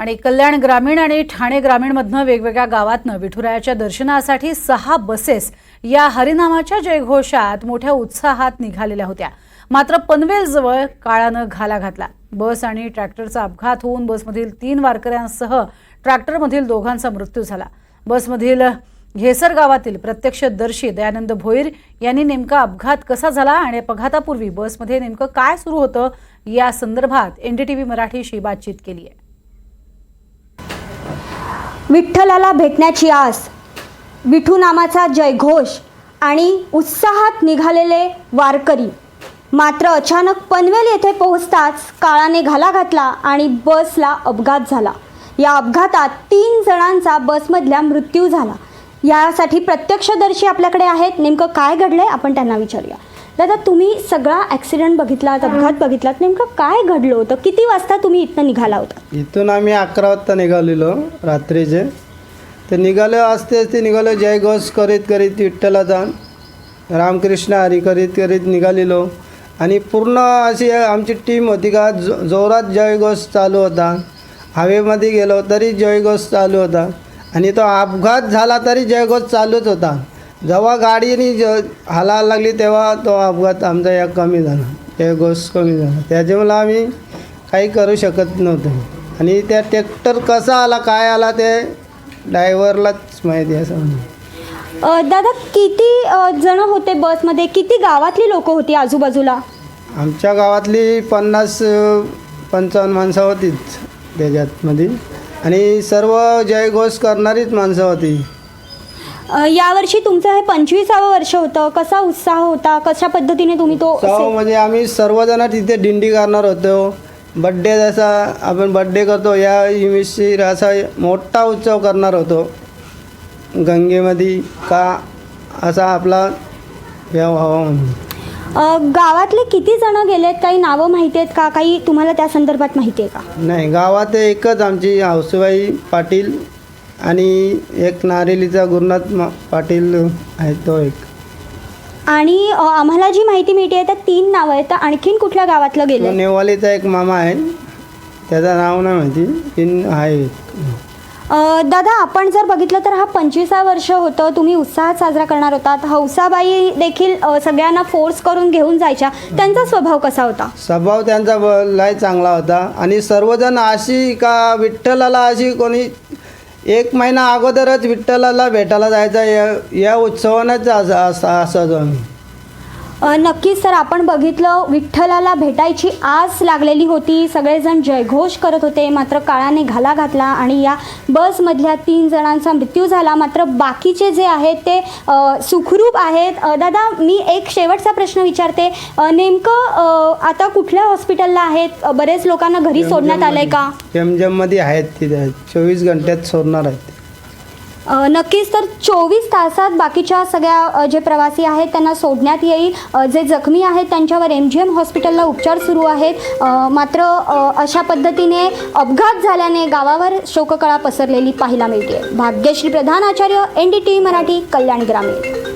आणि कल्याण ग्रामीण आणि ठाणे ग्रामीणमधनं वेगवेगळ्या गावातनं विठुरायाच्या दर्शनासाठी सहा बसेस या हरिनामाच्या जयघोषात मोठ्या उत्साहात निघालेल्या होत्या. मात्र पनवेलजवळ काळानं घाला घातला. बस आणि ट्रॅक्टरचा अपघात होऊन बसमधील तीन वारकऱ्यांसह ट्रॅक्टरमधील दोघांचा मृत्यू झाला. बसमधील घेसर गावातील प्रत्यक्षदर्शी दयानंद भोईर यांनी नेमका अपघात कसा झाला आणि अपघातापूर्वी बसमध्ये नेमकं काय सुरू होतं या संदर्भात एनडीटीव्ही मराठीशी बातचीत केली आहे विठ्ठलाला भेटण्याची आस. विठू नामाचा जयघोष आणि उत्साहात निघालेले वारकरी. मात्र अचानक पनवेल येथे पोहोचताच काळाने घाला घातला आणि बसला अपघात झाला. या अपघातात तीन जणांचा बसमधल्या मृत्यू झाला. यासाठी प्रत्यक्षदर्शी आपल्याकडे आहेत. नेमकं काय घडलंय? आपण त्यांना विचारूया. दादा तुम्ही सगळा ॲक्सिडेंट बघितलात अपघात बघितलात नेमकं काय घडलं होतं? किती वाजता तुम्ही इथनं निघाला होता? इथून आम्ही अकरा वाजता निघालेलो रात्रीचे. तर निघालो असते असते निघालो जय घोष करीत करीत विठ्ठलाचा रामकृष्ण हरी करीत करीत निघालेलो. आणि पूर्ण अशी आमची टीम होती का जो जोरात जयघोष चालू होता. हवेमध्ये गेलो तरी जयघोष चालू होता. आणि तो अपघात झाला तरी जयघोष चालूच होता. जेव्हा गाडीने ज हालायला लागली तेव्हा तो अपघात आमचा या कमी झाला. जयघोष कमी झाला. त्याच्यामुळं आम्ही काही करू शकत नव्हतो. आणि त्या ट्रॅक्टर कसा आला काय आला ते ड्रायव्हरलाच माहिती आहे असं अ, दादा किती अ, जण होते बसमध्ये? किती गावातली लोक होती आजूबाजूला? आमच्या गावातली पन्नास अं, पंचावन्न माणसं होतीच त्याच्यातमध्ये आणि सर्व जयघोष करणारीच माणसं होती. यावर्षी तुमचं हे पंचवीसावं वर्ष होतं. कसा उत्साह होता? कशा पद्धतीने तुम्ही तो उत्सव म्हणजे आम्ही सर्वजण तिथे दिंडी करणार होतो. बड्डे जसा आपण बड्डे करतो या इमिशीर असा मोठा उत्सव करणार होतो. गंगेमध्ये का असा आपला अ, गावातले किती जण गेलेत? काही नावं माहिती आहेत का? काही तुम्हाला त्या संदर्भात माहिती आहे का? नाही गावात एकच आमची हौसूबाई पाटील आणि एक नारेलीचा गुरुनाथ मा- पाटील आहे तो एक. आणि अ, आम्हाला जी माहिती मिळते त्या तीन नावं आहेत. तर आणखीन कुठल्या गावातलं तो गेलं नेवालीचा एक मामा आहे. त्याचं नाव नाही माहिती तीन आहे दादा आपण जर बघितलं तर हा पंचवीसा वर्ष होतं. तुम्ही उत्साहात साजरा करणार होतात. हौसाबाई देखील अ, सगळ्यांना फोर्स करून घेऊन जायच्या. त्यांचा स्वभाव कसा होता? स्वभाव त्यांचा ब- लय चांगला होता. आणि सर्वजण अशी का विठ्ठलाला अशी कोणी एक महिना अगोदरच विठ्ठलाला भेटायला जायचा या या उत्सवानंच असं असं असायचो आम्ही. नक्कीच तर आपण बघितलं विठ्ठलाला भेटायची आस लागलेली होती. सगळेजण जयघोष करत होते मात्र काळाने घाला घातला आणि या बसमधल्या तीन जणांचा मृत्यू झाला. मात्र बाकीचे जे आहेत ते सुखरूप आहेत. दादा मी एक शेवटचा प्रश्न विचारते. नेमकं आता कुठल्या हॉस्पिटलला आहेत? बरेच लोकांना घरी सोडण्यात आलंय का? जमजममध्ये आहेत तिथे. चोवीस घंट्यात सोडणार आहेत. नक्कीच तर चोवीस तासात बाकीच्या सगळ्या जे प्रवासी आहेत त्यांना सोडण्यात येईल. जे जखमी आहेत त्यांच्यावर एम जी एम हॉस्पिटलला उपचार सुरू आहेत. मात्र अशा पद्धतीने अपघात झाल्याने गावावर शोककळा पसरलेली पाहायला मिळते Bhagyashree Pradhan Acharya N D T Marathi Kalyan ग्रामीण.